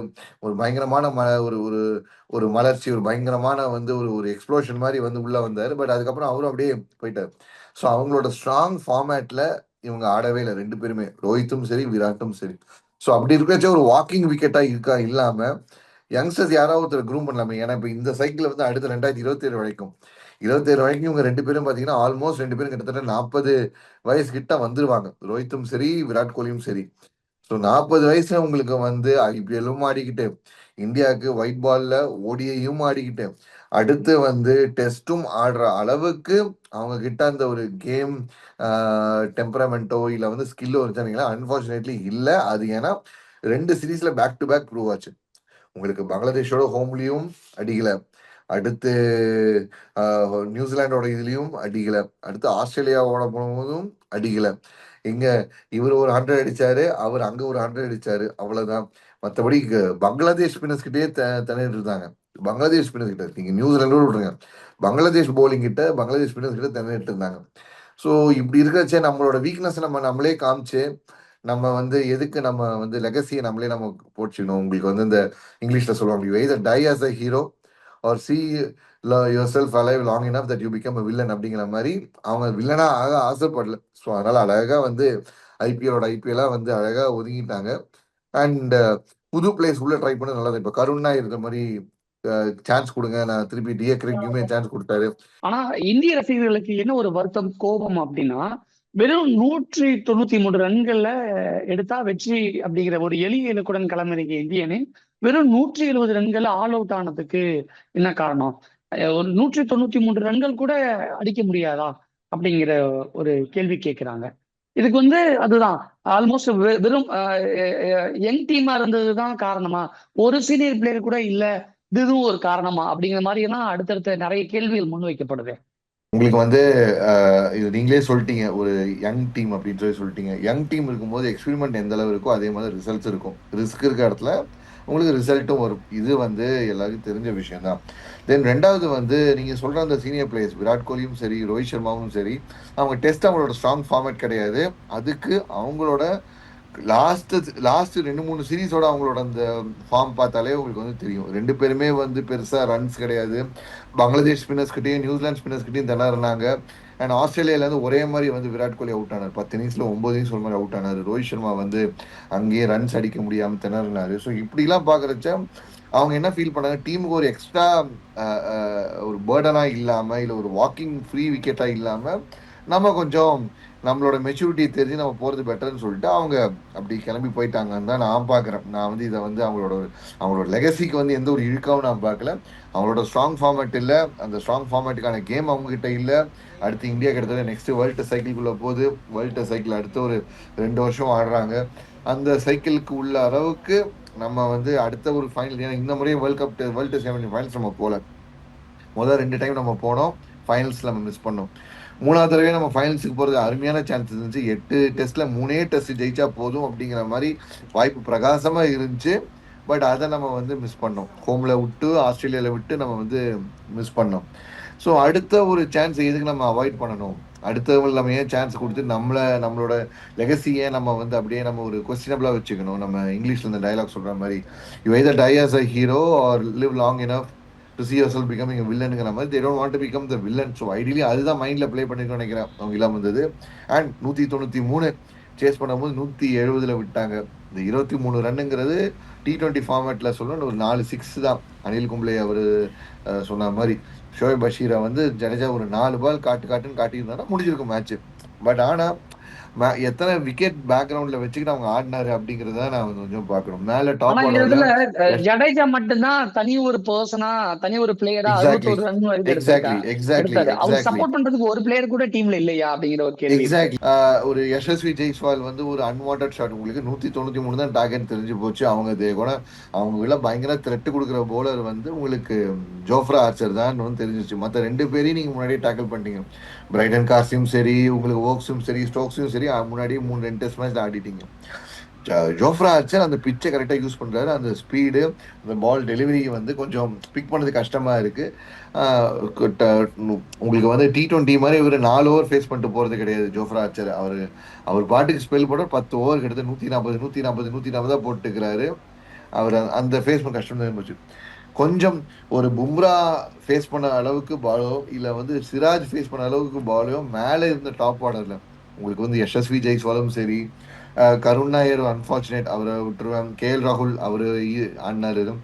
ஒரு பயங்கரமான ம ஒரு ஒரு ஒரு மலர்ச்சி ஒரு பயங்கரமான வந்து ஒரு ஒரு எக்ஸ்ப்ளோஷன் மாதிரி வந்து உள்ள வந்தார். பட் அதுக்கப்புறம் அவரும் அப்படியே போயிட்டார். ஸோ அவங்களோட ஸ்ட்ராங் ஃபார்மேட்ல இவங்க ஆடவே இல்லை. ரெண்டு பேருமே. ரோஹித்தும் சரி விராட்டும் சரி. ஸோ அப்படி இருக்கிறச்ச ஒரு வாக்கிங் விக்கெட்டாக இருக்கா? இல்லாமல் யங்ஸ்டர்ஸ் யாராவது ஒருத்தர் க்ரூம் பண்ணலாமே. ஏன்னா இப்போ இந்த சைக்கிள் வந்து அடுத்த ரெண்டாயிரத்தி இருபத்தி ஏழு வரைக்கும். இருபத்தேழு வரைக்கும் இவங்க ரெண்டு பேரும் பார்த்தீங்கன்னா ஆல்மோஸ்ட் ரெண்டு பேரும் கிட்டத்தட்ட நாற்பது வயசு கிட்ட வந்துருவாங்க. ரோஹித்தும் சரி விராட் கோலியும் சரி. ஸோ நாற்பது வயசுல உங்களுக்கு வந்து ஐபிஎல்லும் ஆடிக்கிட்டு இந்தியாவுக்கு ஒயிட் பால்ல ஓடியையும் ஆடிக்கிட்டு அடுத்து வந்து டெஸ்ட்டும் ஆடுற அளவுக்கு அவங்க கிட்ட அந்த ஒரு கேம் டெம்பரமெண்ட்டோ இல்லை வந்து ஸ்கில்லோ இருந்துச்சுங்களா அன்பார்ச்சுனேட்லி இல்லை. அது ஏன்னா ரெண்டு சீரீஸ்ல பேக் டு பேக் ப்ரூவ் ஆச்சு. உங்களுக்கு பங்களாதேஷோட ஹோம்லியும் அடிக்கல. அடுத்து நியூசிலாண்டோட இதுலேயும் அடிக்கல. அடுத்து ஆஸ்திரேலியாவோட போனதும் அடிக்கல. இங்க இவர் ஒரு ஹண்ட்ரட் அடிச்சாரு அவர் அங்க ஒரு ஹண்ட்ரட் அடிச்சாரு. அவ்வளவுதான். மற்றபடி பங்களாதேஷ் ஸ்பின்னர்ஸ் கிட்டே த இருந்தாங்க. பங்களாதேஷ் ஸ்பின்னர்ஸ் கிட்ட நீங்க நியூசிலாண்டோட விட்டுருங்க. பங்களாதேஷ் பவுலிங் கிட்ட பங்களாதேஷ் ஸ்பின்னர்ஸ் கிட்ட தண்ணிட்டு இருந்தாங்க. ஸோ இப்படி இருக்கிறச்சே நம்மளோட வீக்னஸ் நம்ம நம்மளே காமிச்சு நம்ம வந்து எதுக்கு நம்ம வந்து லெகசியை நம்மளே நம்ம போச்சுக்கணும் உங்களுக்கு வந்து இந்த இங்கிலீஷ்ல சொல்லுவாங்க either die as a hero or see yourself alive long enough that you become villain அப்படிங்கிற மாதிரி அவங்க வில்லனா ஆக ஆசைப்படல. ஸோ அதனால அழகா வந்து ஐபிஎலோட ஐபிஎலா வந்து அழகா ஒதுங்கிட்டாங்க. அண்ட் புது பிளேஸ் உள்ள ட்ரை பண்ண நல்லது. இப்போ கருணா இருக்கிற மாதிரி சான்ஸ் கொடுங்க. நான் திருப்பி டிஏ கிரிக்குமே சான்ஸ் கொடுத்தாரு. ஆனா இந்திய ரசிகர்களுக்கு என்ன ஒரு வருத்தம் கோபம் அப்படின்னா வெறும் நூற்றி தொண்ணூத்தி மூணு ரன்கள்ல எடுத்தா வெற்றி அப்படிங்கிற ஒரு எளிய இலக்குடன் களமிறங்கிய இந்தியனே வெறும் நூற்றி எழுபது ரன்கள் ஆல் அவுட் ஆனதுக்கு என்ன காரணம்? ஒரு நூற்றி தொண்ணூத்தி மூன்று ரன்கள் கூட அடிக்க முடியாதா? அப்படிங்கிற ஒரு கேள்வி கேட்கிறாங்க. இதுக்கு வந்து அதுதான். ஆல்மோஸ்ட் வெறும் யங் டீமா இருந்ததுதான் காரணமா? ஒரு சீனியர் பிளேயர் கூட இல்ல. இதுவும் ஒரு காரணமா? அப்படிங்கிற மாதிரி எல்லாம் அடுத்தடுத்த நிறைய கேள்விகள் முன்வைக்கப்படுது உங்களுக்கு வந்து இது நீங்களே சொல்லிட்டீங்க. ஒரு யங் டீம் அப்படின்னு சொல்லி சொல்லிட்டீங்க. யங் டீம் இருக்கும்போது எக்ஸ்பெரிமெண்ட் எந்த அளவு இருக்கோ அதே மாதிரி ரிசல்ட்ஸ் இருக்கும். ரிஸ்க் இருக்க இடத்துல உங்களுக்கு ரிசல்ட்டும் வரும். இது வந்து எல்லாருக்கும் தெரிஞ்ச விஷயம் தான் தென் ரெண்டாவது வந்து நீங்கள் சொல்கிற அந்த சீனியர் பிளேயர்ஸ் விராட் கோலியும் சரி ரோஹித் சர்மாவும் சரி அவங்க டெஸ்ட் அவங்களோட ஸ்ட்ராங் ஃபார்மேட் கிடையாது. அதுக்கு அவங்களோட லாஸ்ட்டு லாஸ்ட்டு ரெண்டு மூணு சீரீஸோட அவங்களோட அந்த ஃபார்ம் பார்த்தாலே உங்களுக்கு வந்து தெரியும். ரெண்டு பேருமே வந்து பெருசாக ரன்ஸ் கிடையாது. பங்களாதேஷ் ஸ்பின்னர்ஸ் கிட்டேயும் நியூசிலாந்து ஸ்பின்னர்ஸ் கிட்டேயும் திணறினாங்க. அண்ட் ஆஸ்திரேலியாவிலேருந்து ஒரே மாதிரி வந்து விராட் கோலி அவுட் ஆனார். பத்து இன்னிங்ஸில் ஒம்பது இன்னிங்ஸ் ஒரு மாதிரி அவுட் ஆனார். ரோஹித் சர்மா வந்து அங்கேயே ரன்ஸ் அடிக்க முடியாமல் திணறினார். ஸோ இப்படிலாம் பார்க்குறச்ச அவங்க என்ன ஃபீல் பண்ணாங்க? டீமுக்கு ஒரு எக்ஸ்ட்ரா ஒரு பேர்டனாக இல்லாமல் இல்லை ஒரு வாக்கிங் ஃப்ரீ விக்கெட்டாக இல்லாமல் நம்ம கொஞ்சம் நம்மளோட மெச்சூரிட்டி தெரிஞ்சு நம்ம போகிறது பெட்டர்னு சொல்லிட்டு அவங்க அப்படி கிளம்பி போயிட்டாங்கன்னு தான் நான் பார்க்குறேன். நான் வந்து இதை வந்து அவங்களோட அவங்களோட லெகசிக்கு வந்து எந்த ஒரு இழுக்காவும் நான் பார்க்கல. அவங்களோட ஸ்ட்ராங் ஃபார்மேட் இல்லை. அந்த ஸ்ட்ராங் ஃபார்மேட்டுக்கான கேம் அவங்ககிட்ட இல்லை. அடுத்து இந்தியா கிட்டத்தட்ட நெக்ஸ்ட் வேர்ல்டு சைக்கிள்குள்ளே போகுது. வேர்ல்டு சைக்கிள் அடுத்த ஒரு ரெண்டு வருஷம் ஆடுறாங்க. அந்த சைக்கிளுக்கு உள்ள அளவுக்கு நம்ம வந்து அடுத்த ஒரு ஃபைனல் ஏன்னா இந்த முறையும் world cup world seventy finals நம்ம போகல. முதல் ரெண்டு டைம் நம்ம போனோம். ஃபைனல்ஸ் நம்ம மிஸ் பண்ணோம். மூணாவது தடவை நம்ம ஃபைனல்ஸுக்கு போகிறது அருமையான சான்ஸ் இருந்துச்சு. எட்டு டெஸ்ட்டில் மூணே டெஸ்ட் ஜெயிச்சா போதும் அப்படிங்கிற மாதிரி வாய்ப்பு பிரகாசமாக இருந்துச்சு. பட் அதை நம்ம வந்து மிஸ் பண்ணோம். ஹோம்ல விட்டு ஆஸ்திரேலியாவில் விட்டு நம்ம வந்து மிஸ் பண்ணோம். ஸோ அடுத்த ஒரு சான்ஸ் எதுக்கு நம்ம அவாய்ட் பண்ணணும்? அடுத்தவங்க நம்ம ஏன் சான்ஸ் கொடுத்து நம்மளை நம்மளோட லெகசியை நம்ம வந்து அப்படியே நம்ம ஒரு கொஸ்டினபிளாக வச்சுக்கணும். நம்ம இங்கிலீஷில் இந்த டைலாக் சொல்கிற மாதிரி you either die as a hero or live long enough to see yourself becoming வில்லனுங்கிற மாதிரி they don't want to become the villain so ideally அதுதான் மைண்டில் ப்ளே பண்ணிருக்கோம் நினைக்கிறேன். அவங்க இல்லாமல் வந்தது அண்ட் நூற்றி தொண்ணூற்றி மூணு சேஸ் பண்ணும்போது நூற்றி எழுபதில் விட்டாங்க. இந்த இருபத்தி மூணு ரன்னுங்கிறது டி டுவெண்ட்டி ஃபார்மேட்டில் சொல்லணும் ஒரு நாலு சிக்ஸ் தான். அனில் கும்ப்ளே அவர் சொன்ன மாதிரி. ஷோயப் பஷீரை வந்து ஜடேஜா ஒரு நாலு பால் காட்டு காட்டுன்னு காட்டியிருந்தாங்கன்னா முடிஞ்சிருக்கும் மேட்ச் பட் ஆனால் எத்தனை விக்கெட் பேக்ரவுண்ட்ல வச்சுக்கிட்டு அவங்க ஆடினாரு அப்படிங்கறத நான் கொஞ்சம் பார்க்கணும். மேல டாப் அஹ், ஜடேஜா மட்டும்தான் தனி ஒரு பர்சனா தனி ஒரு பிளேயரா அவர் சப்போர்ட் பண்றதுக்கு ஒரு பிளேயர் கூட டீம்ல இல்லையா அப்படிங்கிற ஒரு கேள்வி. எக்ஸாக்ட்லி ஒரு யசஸ்வி ஜெய்ஸ்வால் வந்து ஒரு அன்வான்ட் ஷாட் உங்களுக்கு நூத்தி தொண்ணூத்தி மூணு தான் டார்கெட் தெரிஞ்சு போச்சு. அவங்க இது கூட அவங்க உள்ள பயங்கர த்ரெட் கொடுக்குற போலர் வந்து உங்களுக்கு ஜோஃப்ரா ஆர்ச்சர் தான் தெரிஞ்சிச்சு மற்ற ரெண்டு பேரையும் நீங்க முன்னாடியே டேக்கிள் பண்ணிட்டீங்க. பிரைடன் கார்ஸும் சரி உங்களுக்கு ஓக்ஸும் சரி ஸ்டோக்ஸும் சரி ஆல்ரெடி முன்னாடியே மூணு ரெண்டு டெஸ்ட் மேட்ச் ஆடிட்டீங்க. ஜோஃப்ரா ஆச்சர் அந்த பிச்சை கரெக்டாக யூஸ் பண்ணுறாரு அந்த ஸ்பீடு அந்த பால் டெலிவரி வந்து கொஞ்சம் பிக் பண்ணது கஷ்டமா இருக்கு. உங்களுக்கு வந்து டி ட்வெண்ட்டி மாதிரி இவர் நாலு ஓவர் ஃபேஸ் பண்ணிட்டு போறது கிடையாது ஜோஃப்ரா ஆச்சர் அவர் அவர் பாட்டுக்கு ஸ்பெல் போட பத்து ஓவர் கிட்டத்தட்ட நூற்றி நாற்பது நூற்றி நாற்பது நூற்றி நாற்பதா போட்டுக்கிறாரு. அவர் அந்த- ஃபேஸ் பண்ண கஷ்டம் தான் போச்சு கொஞ்சம் ஒரு பும்ரா ஃபேஸ் பண்ண அளவுக்கு பாலோ இல்லை வந்து சிராஜ் ஃபேஸ் பண்ண அளவுக்கு பாலோ மேலே இருந்த டாப் ஆர்டரில் உங்களுக்கு வந்து யசஸ்வி ஜெய்ஸ்வாலும் சரி கருண் நாயர் அன்ஃபார்ச்சுனேட் அவரை விட்டுருவேன். கே எல் ராகுல் அவர் இ- ஆடினாரு.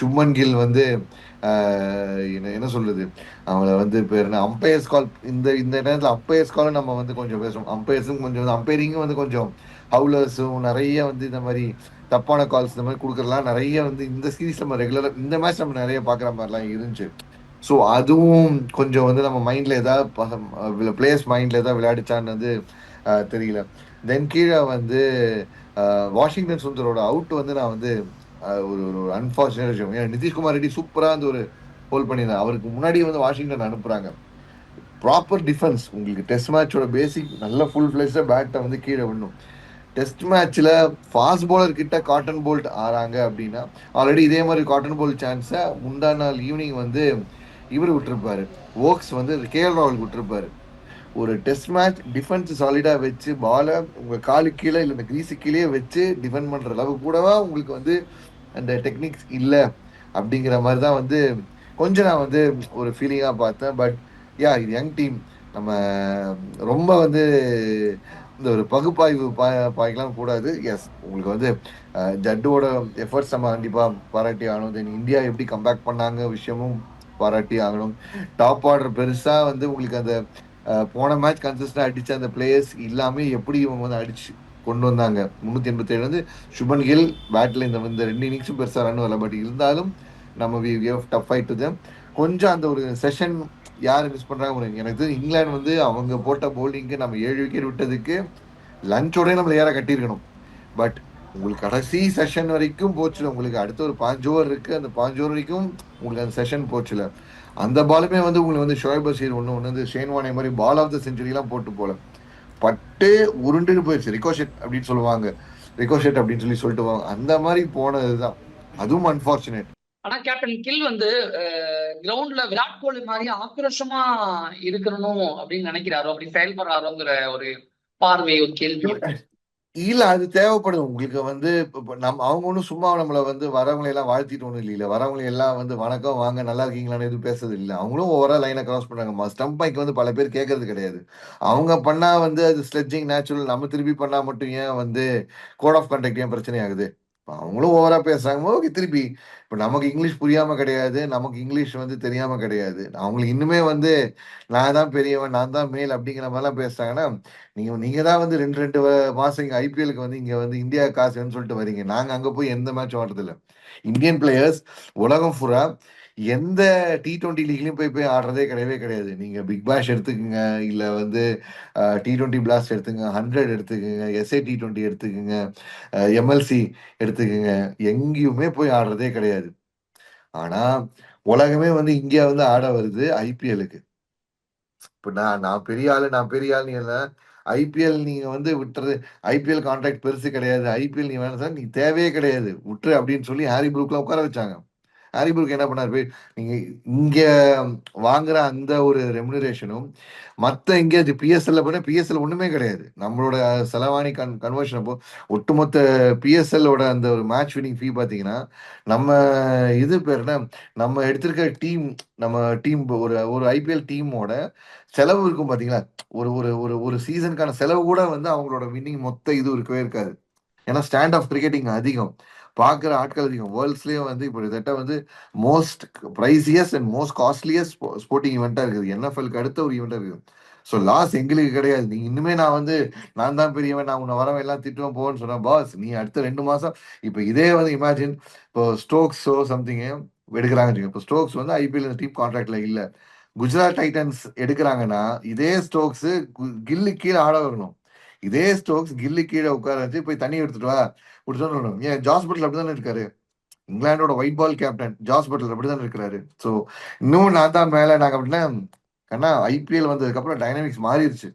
சுப்மன் கில் வந்து என்ன என்ன சொல்றது? அவங்கள வந்து பேர் என்ன அம்பையர்ஸ் கால் இந்த இந்த நேரத்தில் அம்பையர்ஸ் காலும் நம்ம வந்து கொஞ்சம் பேசுவோம். அம்பையர்ஸும் கொஞ்சம் வந்து அம்பையரிங்கும் வந்து கொஞ்சம் ஹவுலர்ஸும் நிறைய வந்து இந்த மாதிரி தப்பான கால்ஸ் இந்த மாதிரி கொடுக்குறலாம் நிறைய வந்து இந்த சீரீஸ் நம்ம ரெகுலராக இந்த மேட்ச் நம்ம நிறைய பார்க்குற மாதிரிலாம் இருந்துச்சு. ஸோ அதுவும் கொஞ்சம் வந்து நம்ம மைண்டில் ஏதாவது பிளேயர்ஸ் மைண்டில் ஏதாவது விளையாடிச்சான்னு வந்து தெரியல. தென் கீழே வந்து வாஷிங்டன் சுந்தரோட அவுட் வந்து நான் வந்து ஒரு ஒரு அன்ஃபார்ச்சுனேட் விஷயம். ஏன்னா நிதிஷ்குமார் ரெட்டி சூப்பராக வந்து ஒரு ஹோல் பண்ணியிருந்தேன் அவருக்கு முன்னாடி வந்து வாஷிங்டன் அனுப்புகிறாங்க ப்ராப்பர் டிஃபென்ஸ் உங்களுக்கு டெஸ்ட் மேட்சோட பேசிக் நல்ல ஃபுல் ஃபிளெஷ்டாக பேட்டை வந்து கீழே விடணும். டெஸ்ட் மேட்ச்சில் ஃபாஸ்ட் bowler கிட்ட காட்டன் போல்ட் ஆறாங்க அப்படின்னா ஆல்ரெடி இதே மாதிரி காட்டன் போல்ட் சான்ஸை முந்தா நாள் ஈவினிங் வந்து இவர் விட்டுருப்பாரு. ஓக்ஸ் வந்து கேஎல் ராகுல் விட்டுருப்பாரு. ஒரு டெஸ்ட் மேட்ச் டிஃபென்ஸ் சாலிடா வச்சு பாலை உங்க காலு கீழே இல்லை இந்த கிரீஸு கீழே வச்சு டிஃபெண்ட் பண்ற அளவு கூடவா உங்களுக்கு வந்து அந்த டெக்னிக்ஸ் இல்லை? அப்படிங்கிற மாதிரி தான் வந்து கொஞ்சம் நான் வந்து ஒரு ஃபீலிங்காக பார்த்தேன். பட் யா இது யங் டீம் நம்ம ரொம்ப வந்து இந்த ஒரு பகுப்பாய்வு பா பாய்க்கலாம் கூடாது. எஸ் உங்களுக்கு வந்து ஜட்டோட எஃபர்ட்ஸ் நம்ம கண்டிப்பாக பாராட்டி ஆனோம் தென் இந்தியா எப்படி கம்பேக் பண்ணாங்க விஷயமும் பாராட்டி ஆகணும். டாப் ஆர்டர் பெருசாக வந்து உங்களுக்கு அந்த போன மேட்ச் கன்சிஸ்டாக அடித்த அந்த பிளேயர்ஸ் எல்லாமே எப்படி இவங்க வந்து அடிச்சு கொண்டு வந்தாங்க? முந்நூற்றி எண்பத்தி ஏழு வந்து சுபன் கில் பேட்டில் இந்த இந்த ரெண்டு இன்னிங்ஸும் பெருசாக ரன் வரல. பட் இருந்தாலும் நம்ம வி டஃப் ஃபைட் கொஞ்சம் அந்த ஒரு செஷன் யார் மிஸ் பண்ணுறாங்க எனக்கு இங்கிலாந்து வந்து அவங்க போட்ட போலிங்க்கு நம்ம ஏழு விக்கெட் விட்டதுக்கு லஞ்சோடய நம்ம ஏற கட்டியிருக்கணும்? பட் உங்களுக்கு கடைசி செஷன் வரைக்கும் போச்சுல உங்களுக்கு அடுத்த ஒரு பாஞ்சு ஓவர் இருக்கு. அந்த பாஞ்சு ஓவர் வரைக்கும் உங்களுக்கு அந்த செஷன் போச்சுல. அந்த பாலுமே வந்து உங்களுக்கு வந்து ஷோயப் பஷீர் ஒன்று ஒன்று வந்து ஷேன்வானே மாதிரி பால் ஆஃப் த செஞ்சுரிலாம் போட்டு போல. பட்டு உருண்டுன்னு போயிடுச்சு ரிகோஷெட் அப்படின்னு சொல்லுவாங்க. ரிகோஷெட் அப்படின்னு சொல்லி சொல்லிட்டு போவாங்க. அந்த மாதிரி போனதுதான். அதுவும் அன்பார்ச்சுனேட் ஆனா கேப்டன் கில் வந்து கிரவுண்ட்ல விராட் கோலி மாதிரி ஆக்ரோஷமா இருக்கணும் அப்படின்னு நினைக்கிறாரோ அப்படி செயல்படுறாரோங்கிற ஒரு பார்வை ஒரு கேள்வி. இல்ல அது தேவைப்படுது. உங்களுக்கு வந்து நம் நம்ம அவங்க ஒன்றும் சும்மா நம்மளை வந்து வரவங்களை எல்லாம் வாழ்த்திட்டு ஒன்றும் இல்லையில. வரவங்களை எல்லாம் வந்து வணக்கம் வாங்க நல்லா இருக்கீங்களான்னு எதுவும் பேசுறது இல்லை. அவங்களும் ஓவரா லைனை கிராஸ் பண்றாங்க. ஸ்டம்ப் பைக் வந்து பல பேர் கேட்கறது கிடையாது. அவங்க பண்ணா வந்து அது ஸ்லெட்ஜிங் நேச்சுரல் நம்ம திருப்பி பண்ணா மட்டும் ஏன் வந்து கோட் ஆஃப் கண்டக்ட் ஏன் பிரச்சனை ஆகுது அவங்களும் ஓவரா பேசுறாங்க. ஓகே திருப்பி இப்ப நமக்கு இங்கிலீஷ் புரியாம கிடையாது. நமக்கு இங்கிலீஷ் வந்து தெரியாம கிடையாது. அவங்களுக்கு இன்னுமே வந்து நான் தான் பெரியவன் நான் தான் மேல் அப்படிங்கிற மாதிரிலாம் பேசுறாங்கன்னா நீங்க நீங்க தான் வந்து ரெண்டு ரெண்டு மாசம் இங்க ஐபிஎலுக்கு வந்து இங்க வந்து இந்தியா காசுன்னு சொல்லிட்டு வரீங்க. நாங்க அங்க போய் எந்த மேட்ச் ஆடுறது இந்தியன் பிளேயர்ஸ் உலகம் ஃபுல்லா எந்த டி டுவெண்ட்டி லீக்லையும் போய் போய் ஆடுறதே கிடையவே கிடையாது. நீங்க பிக் பாஷ் எடுத்துக்கோங்க இல்ல வந்து டி டுவெண்ட்டி பிளாஸ்ட் எடுத்துக்கங்க ஹண்ட்ரட் எடுத்துக்கோங்க எஸ்ஏ டி டுவெண்ட்டி எடுத்துக்கோங்க எம்எல்சி எடுத்துக்கோங்க எங்கேயுமே போய் ஆடுறதே கிடையாது. ஆனா உலகமே வந்து இந்தியா வந்து ஆட வருது ஐபிஎலுக்கு இப்போ நான் நான் பெரிய ஆளு நான் பெரிய ஆள் இல்லை. ஐபிஎல் நீங்க வந்து விட்டுறது ஐபிஎல் கான்ட்ராக்ட் பெருசு கிடையாது. ஐபிஎல் நீ வேணும் சார் நீ தேவையே கிடையாது. விட்டுரு அப்படின்னு சொல்லி ஹாரி ப்ரூக்ல உட்கார வச்சாங்க. ஹாரி என்ன பண்ணாரு? போய் நீங்க இங்க வாங்குற அந்த ஒரு ரெமுனரேஷனும் மத்த இங்க பிஎஸ்எல்ல போனால் பிஎஸ்எல் ஒண்ணுமே கிடையாது. நம்மளோட செலவாணி கன் கன்வர்ஷன் அப்போ ஒட்டுமொத்த பிஎஸ்எல்லோட அந்த ஒரு மேட்ச் வினிங் ஃபீ பாத்தீங்கன்னா நம்ம இது பேர்னா நம்ம எடுத்திருக்க டீம் நம்ம டீம் ஒரு ஒரு ஐபிஎல் டீமோட செலவு இருக்கும் பாத்தீங்களா? ஒரு ஒரு ஒரு ஒரு சீசனுக்கான செலவு கூட வந்து அவங்களோட வின்னிங் மொத்த இது இருக்கவே இருக்காது. ஏன்னா ஸ்டாண்ட் ஆஃப் கிரிக்கெட்டிங் அதிகம். பார்க்குற ஆட்கள் அதிகம் வேர்ல்ட்ஸ்லேயும் வந்து இப்போ கிட்டத்தட்ட வந்து most priciest and most costliest sporting ஈவெண்ட்டாக இருக்குது. என்எஃப்எல்க்கு அடுத்த ஒரு ஈவெண்ட்டாக இருக்குது. ஸோ லாஸ் எங்களுக்கு கிடையாது. நீ இன்னுமே நான் வந்து நான் தான் பெரியவன் நான் உன்னை வரவன் எல்லாம் திட்டுவேன் போன்னு சொன்னேன் பாஸ் நீ அடுத்த ரெண்டு மாதம் இப்போ இதே வந்து இமேஜின் இப்போ ஸ்டோக்ஸோ சம்திங் எடுக்கிறாங்க இப்போ ஸ்டோக்ஸ் வந்து ஐபிஎல் டீம் கான்ட்ராக்ட்ல இல்லை. குஜராத் டைட்டன்ஸ் எடுக்கிறாங்கன்னா இதே ஸ்டோக்ஸ் கில்லு கீழே ஆட வரணும். இதே ஸ்டோக்ஸ் கில்லு கீழே உட்கார வச்சு போய் தண்ணி எடுத்துட்டு வா. கொடுத்து வரணும் ஏன் ஜாஸ் பட்லர் அப்படிதானே இருக்காரு? இங்கிலாண்டோட white ball captain Jos Butler அப்படிதானே இருக்கிறாரு. ஸோ இன்னும் நான் தான் மேல நாங்க அப்படின்னா கண்ணா ஐபிஎல் வந்ததுக்கு அப்புறம் டைனாமிக்ஸ் மாறிடுச்சு.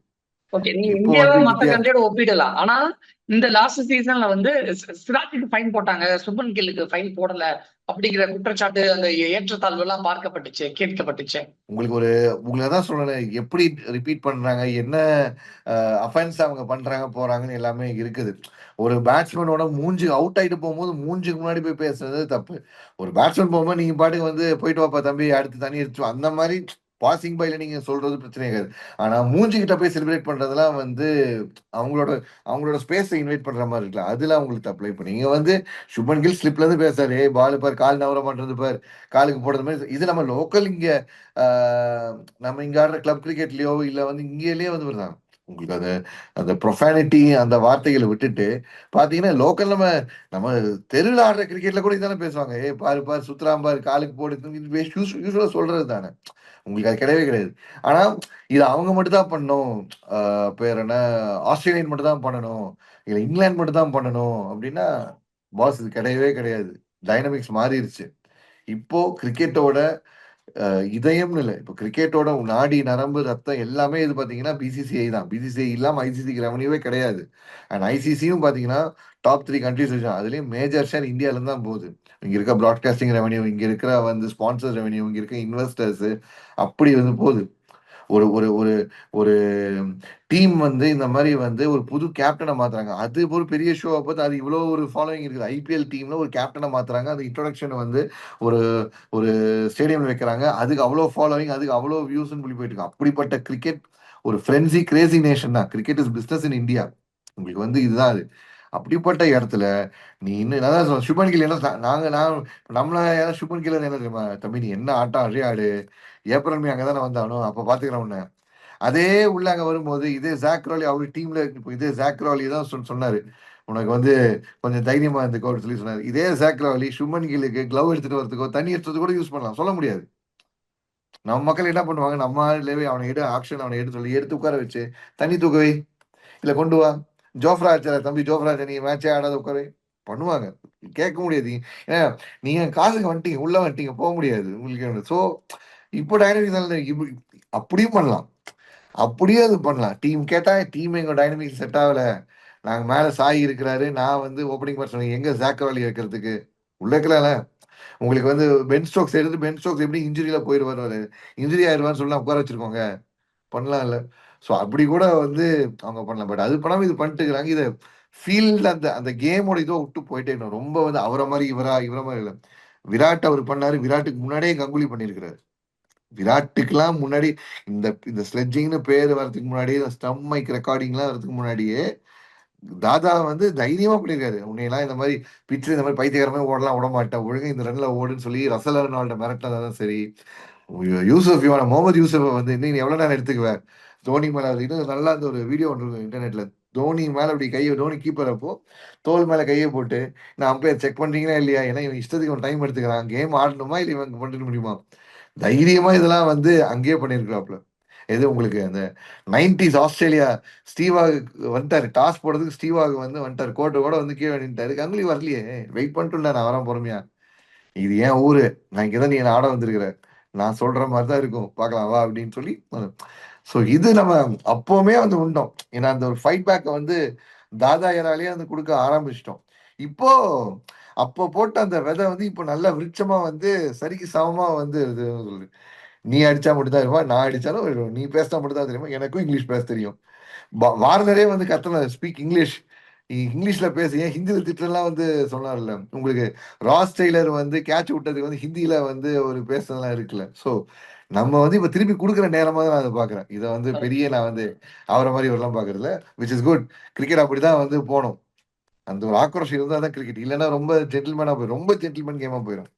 ஒப்பிடலாம். ஆனா இந்த லாஸ்ட் சீசன்ல வந்து சிராஜுக்கு ஃபைன் போட்டாங்க. சுபன் கில்லுக்கு ஃபைன் போடல. அப்படிங்கிற குற்றச்சாட்டு அந்த ஏற்றத்தாழ்வு எல்லாம் பார்க்கப்பட்டுச்சு கேட்கப்பட்டுச்சு. உங்களுக்கு ஒரு உங்களை தான் சொல்லணும் எப்படி ரிப்பீட் பண்றாங்க என்ன அஃபென்ஸ் அவங்க பண்றாங்க போறாங்கன்னு எல்லாமே இருக்குது. ஒரு பேட்ஸ்மேனோட மூஞ்சி அவுட் ஆயிட்டு போகும்போது மூஞ்சுக்கு முன்னாடி போய் பேசுறது தப்பு. ஒரு பேட்ஸ்மேன் போகும்போது நீங்க பாட்டுக்கு வந்து போயிட்டு வாப்பா தம்பி அடுத்து தண்ணி எடுத்து அந்த மாதிரி பாசிங் பைல நீங்க சொல்றது பிரச்சனை கிடையாது ஆனா மூஞ்சி கிட்ட போய் செலிப்ரேட் பண்றதெல்லாம் வந்து அவங்களோட அவங்களோட ஸ்பேஸை இன்வைட் பண்ற மாதிரி இருக்கலாம். அதுல அவங்களுக்கு அப்ளை பண்ணி. நீங்க வந்து சுபன் கில் ஸ்லிப்ல இருந்து பேசாரு ஏய் பால் பார் கால் நவர பண்றது பார். காலுக்கு போடுறது மாதிரி இது நம்ம லோக்கல் இங்க நம்ம இங்க ஆடுற கிளப் கிரிக்கெட்லயோ இல்ல வந்து இங்கேயே வந்து வருதாங்க உங்களுக்கு அது அந்த ப்ரொஃபானிட்டி அந்த வார்த்தைகளை விட்டுட்டு பார்த்தீங்கன்னா லோக்கல் நம்ம நம்ம தெருவில் ஆடுற கிரிக்கெட்டில் கூட இதானே பேசுவாங்க. ஏ பாரு பாரு சுத்ராம் பாரு காலுக்கு போடு யூஸ்வலாக சொல்கிறது தானே. உங்களுக்கு அது கிடையவே கிடையாது. ஆனால் இது அவங்க மட்டும் தான் பண்ணணும். பேர் என்ன? ஆஸ்திரேலியன் மட்டும் தான் பண்ணணும். இல்லை இங்கிலாந்து மட்டும் தான் பண்ணணும். அப்படின்னா பாஸ் இது கிடையவே கிடையாது. டைனமிக்ஸ் மாறிடுச்சு இப்போ கிரிக்கெட்டோட இதயம்னு இல்லை இப்போ கிரிக்கெட்டோட நாடி நரம்பு ரத்தம் எல்லாமே இது பார்த்தீங்கன்னா பிசிசிஐ தான். பிசிசிஐ இல்லாமல் ஐசிசிக்கு ரெவன்யூவே கிடையாது. அண்ட் ஐசிசியும் பார்த்தீங்கன்னா டாப் த்ரீ கண்ட்ரிஸ் வச்சு அதுலேயும் மேஜர் ஷேர் இந்தியாவிலேருந்து தான் போகுது. இங்கே இருக்க ப்ராட்காஸ்டிங் ரெவன்யூ இங்கே இருக்கிற வந்து ஸ்பான்சர் ரெவன்யூ இங்கே இருக்க இன்வெஸ்டர்ஸு அப்படி வந்து போகுது. ஒரு ஒரு ஒரு ஒரு டீம் வந்து இந்த மாதிரி வந்து ஒரு புது கேப்டனை மாத்துறாங்க. அது ஒரு பெரிய ஷோவை பார்த்து அது இவ்வளோ ஒரு ஃபாலோவிங் இருக்குது. ஐபிஎல் டீம்ல ஒரு கேப்டனை மாத்துறாங்க. அந்த இன்ட்ரோடக்ஷன் வந்து ஒரு ஒரு ஸ்டேடியம்ல வைக்கிறாங்க. அதுக்கு அவ்வளோ ஃபாலோவிங் அதுக்கு அவ்வளோ வியூஸ்ன்னு சொல்லி போயிட்டு இருக்கு அப்படிப்பட்ட கிரிக்கெட் ஒரு ஃப்ரெண்ட்ஸி கிரேசி நேஷன் தான். Cricket is business in India உங்களுக்கு வந்து இதுதான் அது. அப்படிப்பட்ட இடத்துல நீ இன்னும் நான் சுபன் கில் என்ன சா- நாங்க நான் நம்மள யாரும் சுபன் கில்லர் என்ன தெரியுமா? தம்பி நீ என்ன ஆட்டம் அழியாடு ஆடு ஏப்ரல் மே அங்கதானே வந்தானோ? அப்ப பாத்துக்கிறேன் உன்ன. அதே உள்ள அங்க வரும்போது இதே ஜாக்ரோலி அவர் டீம்ல இதே ஜாக்ரோலி தான் சொன்- சொன்னாரு. உனக்கு வந்து கொஞ்சம் தைரியமா இருந்துக்கோ சொல்லி சொன்னாரு. இதே ஜாக்ரோலி சுமன் கிலுக்கு க்ளவ் எடுத்துட்டு வரதுக்கோ தண்ணி எடுத்துட்டு கூட யூஸ் பண்ணலாம். சொல்ல முடியாது. நம்ம மக்கள் என்ன பண்ணுவாங்க? நம்ம ஆளுலேயே அவனை எடு ஆக்ஷன் அவனை எடுத்து சொல்லி எடுத்து உட்கார வச்சு தண்ணி தூக்கவே இல்லை கொண்டு வா. ஜோஃப்ரா தம்பி ஜோஃப்ரா நீ மேட்சே ஆடாத உட்கார. பண்ணுவாங்க. கேட்க முடியாது. ஏன்னா நீங்க காசுக்கு வந்துட்டீங்க உள்ள வந்துட்டீங்க போக முடியாது. உங்களுக்கு ஸோ இப்போ டைனமிக்ஸ் அப்படியும் பண்ணலாம். அப்படியே அது பண்ணலாம். டீம் கேட்டால் டீம் எங்கள் டைனமிக்ஸ் செட் ஆகலை. நாங்கள் மேலே சாய் இருக்கிறாரு. நான் வந்து ஓப்பனிங் பர்சன் எங்க ஜாக்கவாலி வைக்கிறதுக்கு உள்ள இருக்கலாம்ல. உங்களுக்கு வந்து பென் ஸ்டோக்ஸ் எடுத்து பென் ஸ்டோக்ஸ் எப்படி இன்ஜுரியில் போயிடுவார் இன்ஜுரி ஆயிடுவான்னு சொல்லலாம் உட்கார வச்சிருக்கோங்க. இல்லை ஸோ அப்படி கூட வந்து அவங்க பண்ணலாம். பட் அது பண்ணாமல் இது பண்ணிட்டு இருக்கிறாங்க இதை ஃபீல்ட் அந்த அந்த கேமோட இதோ விட்டு போயிட்டே இருக்கணும். ரொம்ப வந்து அவரை மாதிரி இவரா இவர மாதிரி இல்லை. விராட் அவர் பண்ணாரு. விராட்டுக்கு முன்னாடியே கங்குலி பண்ணியிருக்கிறாரு. விராட்டுக்கெல்லாம் முன்னாடி இந்த இந்த ஸ்லெட்ஜிங்னு பேர் வர்றதுக்கு முன்னாடியே இந்த ஸ்டம் மைக் ரெக்கார்டிங்லாம் வரதுக்கு முன்னாடியே தாதா வந்து தைரியமா பண்ணியிருக்காரு. உன்னையெல்லாம் இந்த மாதிரி பிச்சு இந்த மாதிரி பைத்தியகரமே ஓடலாம் விட மாட்டேன். ஒழுங்கா இந்த ரன்ல ஓடுன்னு சொல்லி ரசல் அர்னால்ட மிரட்டினதான் சரி. யூசுஃப் இவன முகமது யூசுஃபை வந்து இன்னும் நீ எவ்வளவு நேரம் எடுத்துக்குவேன் தோனி மேல அது நல்லா அந்த ஒரு வீடியோ ஒன்று இருக்கும் இன்டர்நெட்ல தோனி மேல அப்படி கையை தோனி கீப்பர் அப்போ தோல் மேல கையை போட்டு நான் அம்பையர் செக் பண்றீங்களா இல்லையா? ஏன்னா இவன் இஷ்டத்துக்கு ஒரு டைம் எடுத்துக்கிறான். கேம் ஆடணுமா இல்லை இவன் பண்ணிட முடியுமா? தைரியமா இதெல்லாம் வந்து அங்கேயே பண்ணியிருக்கிறாப்ல எது உங்களுக்கு அந்த நைன்டிஸ் ஆஸ்திரேலியா ஸ்டீவாக் வந்துட்டாரு. டாஸ் போடுறதுக்கு ஸ்டீவாக் வந்து வந்துட்டாரு. கோட்டை கூட வந்து கீழே நின்ட்டாரு கங்குலி வரலையே. வெயிட் பண்ணிட்டு நான் வரேன் பொறுமையா. இது ஏன் ஊரு? நான் இங்கதான் நீ ஆட வந்திருக்கிற. நான் சொல்ற மாதிரி தான் இருக்கும். பார்க்கலாம் வா அப்படின்னு சொல்லி ஸோ இது நம்ம அப்போவுமே வந்து உண்டோம். ஏன்னா அந்த ஒரு ஃபைட் பேக்கை வந்து தாதா யாராலேயே வந்து கொடுக்க ஆரம்பிச்சிட்டோம். இப்போ அப்போ போட்ட அந்த விதை வந்து இப்போ நல்ல விருட்சமா வந்து சரிக்கு சமமா வந்து சொல்லு நீ அடிச்சா மட்டும்தான் தெரியுமா? நான் அடிச்சாலும் நீ பேசினா மட்டும்தான் தெரியுமா? எனக்கும் இங்கிலீஷ் பேச தெரியும். வா- வந்து கத்தன ஸ்பீக் இங்கிலீஷ் இங்கிலீஷ்ல பேசு ஏன் ஹிந்தியில திட்டலாம் வந்து சொன்னார்ல. உங்களுக்கு ராஸ் டெய்லர் வந்து கேட்ச் விட்டதுக்கு வந்து ஹிந்தியில வந்து ஒரு பேசுனதுலாம் இருக்குல்ல. சோ நம்ம வந்து இப்ப திருப்பி கொடுக்குற நேரமா தான் நான் அதை பாக்குறேன். இதை வந்து பெரிய நான் வந்து அவரை மாதிரி வரலாம் பாக்குறதுல விச் இஸ் குட் கிரிக்கெட் அப்படிதான் வந்து போகணும் அந்த ஒரு ஆக்ரோஷம் இருந்தா தான் கிரிக்கெட் இல்லைன்னா ரொம்ப ஜென்டில்மேனா போயிடும் ரொம்ப ஜென்டில்மேன் கேமா போயிடும்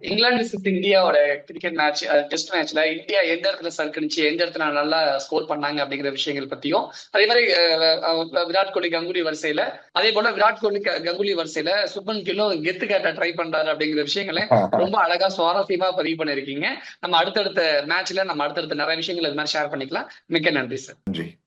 இங்கிலாந்து விசஸ் இந்தியாவோட கிரிக்கெட் மேட்ச் டெஸ்ட் மேட்ச்ல இந்தியா எந்த இடத்துல சறுக்கணிச்சு எந்த இடத்துல நல்லா ஸ்கோர் பண்ணாங்க அப்படிங்கிற விஷயங்கள் பத்தியும் அதே மாதிரி விராட் கோலி கங்குலி வரிசையில அதே போல விராட் கோலி கங்குலி வரிசையில சுப்மன் கில்லும் கெத்து கேட்ட ட்ரை பண்றாரு அப்படிங்கிற விஷயங்களை ரொம்ப அழகா சுவாரஸ்யமா பதிவு பண்ணிருக்கீங்க நம்ம அடுத்தடுத்த மேட்ச்ல நம்ம அடுத்தடுத்த நிறைய விஷயங்கள் இது மாதிரி ஷேர் பண்ணிக்கலாம். மிக்க நன்றி சார் நன்றி.